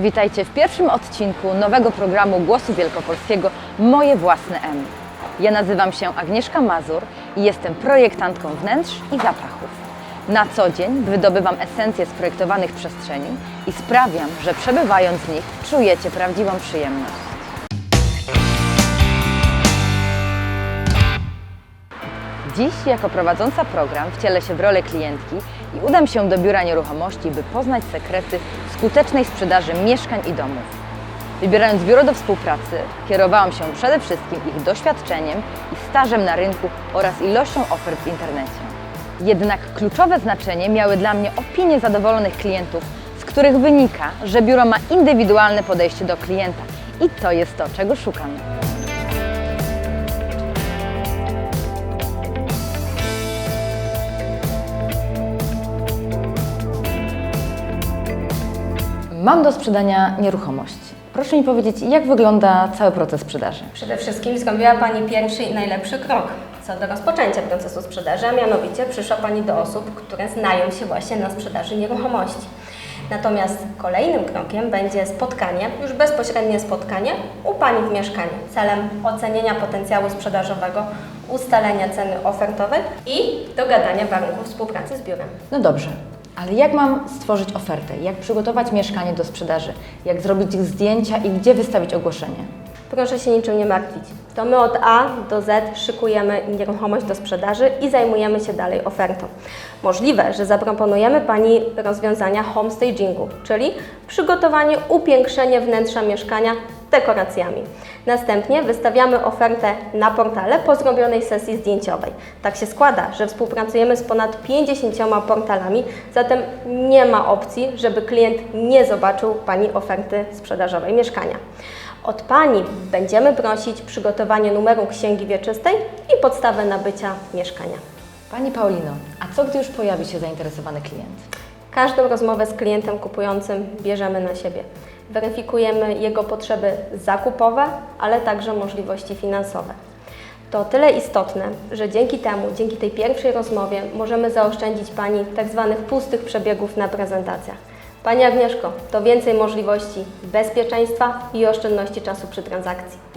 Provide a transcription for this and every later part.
Witajcie w pierwszym odcinku nowego programu Głosu Wielkopolskiego Moje Własne M. Ja nazywam się Agnieszka Mazur i jestem projektantką wnętrz i zapachów. Na co dzień wydobywam esencje z projektowanych przestrzeni i sprawiam, że przebywając w nich czujecie prawdziwą przyjemność. Dziś jako prowadząca program wcielę się w rolę klientki i udam się do biura nieruchomości, by poznać sekrety skutecznej sprzedaży mieszkań i domów. Wybierając biuro do współpracy, kierowałam się przede wszystkim ich doświadczeniem i stażem na rynku oraz ilością ofert w internecie. Jednak kluczowe znaczenie miały dla mnie opinie zadowolonych klientów, z których wynika, że biuro ma indywidualne podejście do klienta i to jest to, czego szukam. Mam do sprzedania nieruchomość. Proszę mi powiedzieć, jak wygląda cały proces sprzedaży? Przede wszystkim zrobiła Pani pierwszy i najlepszy krok co do rozpoczęcia procesu sprzedaży, a mianowicie przyszła Pani do osób, które znają się właśnie na sprzedaży nieruchomości. Natomiast kolejnym krokiem będzie spotkanie, już bezpośrednie spotkanie u Pani w mieszkaniu celem ocenienia potencjału sprzedażowego, ustalenia ceny ofertowej i dogadania warunków współpracy z biurem. No dobrze, ale jak mam stworzyć ofertę? Jak przygotować mieszkanie do sprzedaży? Jak zrobić zdjęcia i gdzie wystawić ogłoszenie? Proszę się niczym nie martwić. To my od A do Z szykujemy nieruchomość do sprzedaży i zajmujemy się dalej ofertą. Możliwe, że zaproponujemy Pani rozwiązania homestagingu, czyli przygotowanie, upiększenie wnętrza mieszkania dekoracjami. Następnie wystawiamy ofertę na portale po zrobionej sesji zdjęciowej. Tak się składa, że współpracujemy z ponad 50 portalami, zatem nie ma opcji, żeby klient nie zobaczył Pani oferty sprzedażowej mieszkania. Od Pani będziemy prosić przygotowanie numeru księgi wieczystej i podstawę nabycia mieszkania. Pani Paulino, a co gdy już pojawi się zainteresowany klient? Każdą rozmowę z klientem kupującym bierzemy na siebie. Weryfikujemy jego potrzeby zakupowe, ale także możliwości finansowe. To tyle istotne, że dzięki temu, dzięki tej pierwszej rozmowie możemy zaoszczędzić Pani tak zwanych pustych przebiegów na prezentacjach. Pani Agnieszko, to więcej możliwości bezpieczeństwa i oszczędności czasu przy transakcji.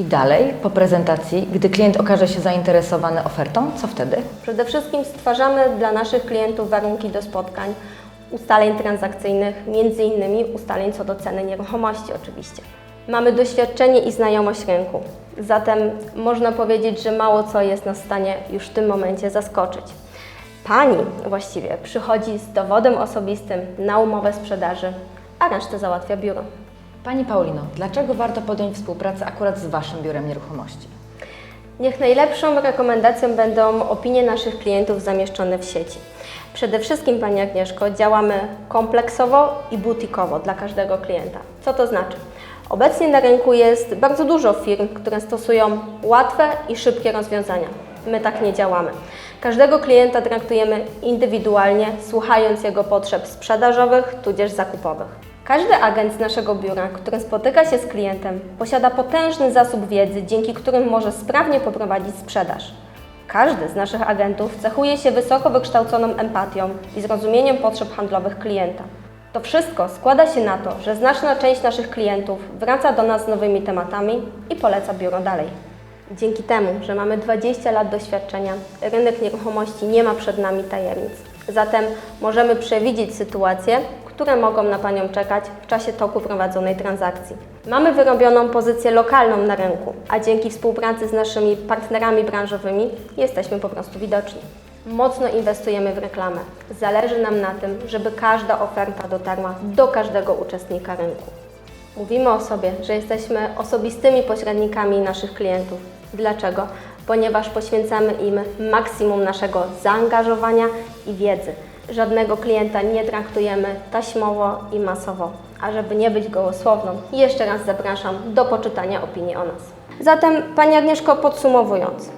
I dalej, po prezentacji, gdy klient okaże się zainteresowany ofertą, co wtedy? Przede wszystkim stwarzamy dla naszych klientów warunki do spotkań, ustaleń transakcyjnych, między innymi ustaleń co do ceny nieruchomości oczywiście. Mamy doświadczenie i znajomość rynku, zatem można powiedzieć, że mało co jest nas w stanie już w tym momencie zaskoczyć. Pani właściwie przychodzi z dowodem osobistym na umowę sprzedaży, a resztę załatwia biuro. Pani Paulino, dlaczego warto podjąć współpracę akurat z Waszym biurem nieruchomości? Niech najlepszą rekomendacją będą opinie naszych klientów zamieszczone w sieci. Przede wszystkim, Pani Agnieszko, działamy kompleksowo i butikowo dla każdego klienta. Co to znaczy? Obecnie na rynku jest bardzo dużo firm, które stosują łatwe i szybkie rozwiązania. My tak nie działamy. Każdego klienta traktujemy indywidualnie, słuchając jego potrzeb sprzedażowych tudzież zakupowych. Każdy agent z naszego biura, który spotyka się z klientem, posiada potężny zasób wiedzy, dzięki którym może sprawnie poprowadzić sprzedaż. Każdy z naszych agentów cechuje się wysoko wykształconą empatią i zrozumieniem potrzeb handlowych klienta. To wszystko składa się na to, że znaczna część naszych klientów wraca do nas z nowymi tematami i poleca biuro dalej. Dzięki temu, że mamy 20 lat doświadczenia, rynek nieruchomości nie ma przed nami tajemnic. Zatem możemy przewidzieć sytuacje, które mogą na Panią czekać w czasie toku prowadzonej transakcji. Mamy wyrobioną pozycję lokalną na rynku, a dzięki współpracy z naszymi partnerami branżowymi jesteśmy po prostu widoczni. Mocno inwestujemy w reklamę. Zależy nam na tym, żeby każda oferta dotarła do każdego uczestnika rynku. Mówimy o sobie, że jesteśmy osobistymi pośrednikami naszych klientów. Dlaczego? Ponieważ poświęcamy im maksimum naszego zaangażowania i wiedzy. Żadnego klienta nie traktujemy taśmowo i masowo. A żeby nie być gołosłowną, jeszcze raz zapraszam do poczytania opinii o nas. Zatem, Pani Agnieszko, podsumowując,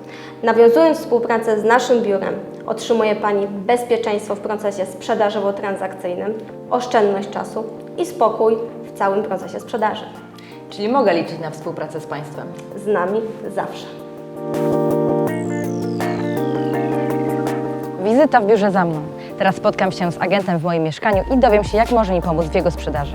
nawiązując współpracę z naszym biurem, otrzymuje Pani bezpieczeństwo w procesie sprzedażowo-transakcyjnym, oszczędność czasu i spokój w całym procesie sprzedaży. Czyli mogę liczyć na współpracę z Państwem. Z nami zawsze. Wizyta w biurze za mną. Teraz spotkam się z agentem w moim mieszkaniu i dowiem się, jak może mi pomóc w jego sprzedaży.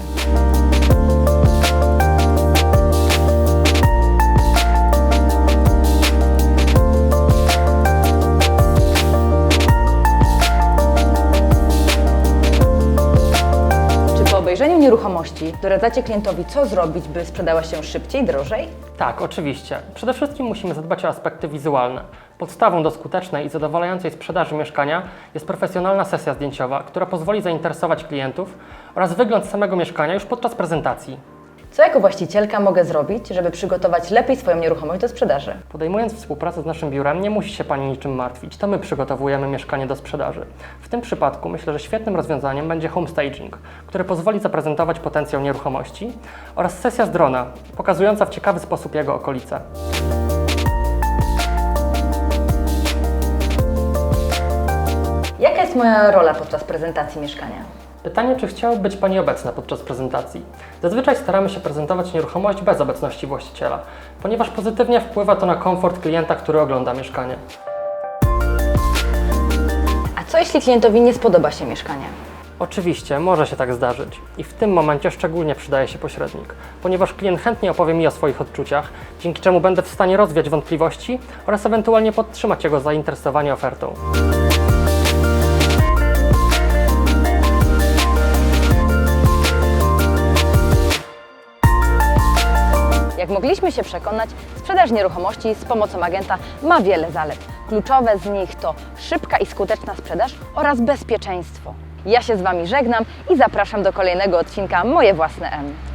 Doradzacie klientowi, co zrobić, by sprzedała się szybciej, drożej? Tak, oczywiście. Przede wszystkim musimy zadbać o aspekty wizualne. Podstawą do skutecznej i zadowalającej sprzedaży mieszkania jest profesjonalna sesja zdjęciowa, która pozwoli zainteresować klientów oraz wygląd samego mieszkania już podczas prezentacji. Co jako właścicielka mogę zrobić, żeby przygotować lepiej swoją nieruchomość do sprzedaży? Podejmując współpracę z naszym biurem, nie musi się Pani niczym martwić. To my przygotowujemy mieszkanie do sprzedaży. W tym przypadku myślę, że świetnym rozwiązaniem będzie home staging, który pozwoli zaprezentować potencjał nieruchomości oraz sesja z drona, pokazująca w ciekawy sposób jego okolice. Jaka jest moja rola podczas prezentacji mieszkania? Pytanie, czy chciałaby być Pani obecna podczas prezentacji? Zazwyczaj staramy się prezentować nieruchomość bez obecności właściciela, ponieważ pozytywnie wpływa to na komfort klienta, który ogląda mieszkanie. A co jeśli klientowi nie spodoba się mieszkanie? Oczywiście, może się tak zdarzyć i w tym momencie szczególnie przydaje się pośrednik, ponieważ klient chętnie opowie mi o swoich odczuciach, dzięki czemu będę w stanie rozwiać wątpliwości oraz ewentualnie podtrzymać jego zainteresowanie ofertą. Mogliśmy się przekonać, sprzedaż nieruchomości z pomocą agenta ma wiele zalet. Kluczowe z nich to szybka i skuteczna sprzedaż oraz bezpieczeństwo. Ja się z Wami żegnam i zapraszam do kolejnego odcinka Moje Własne M.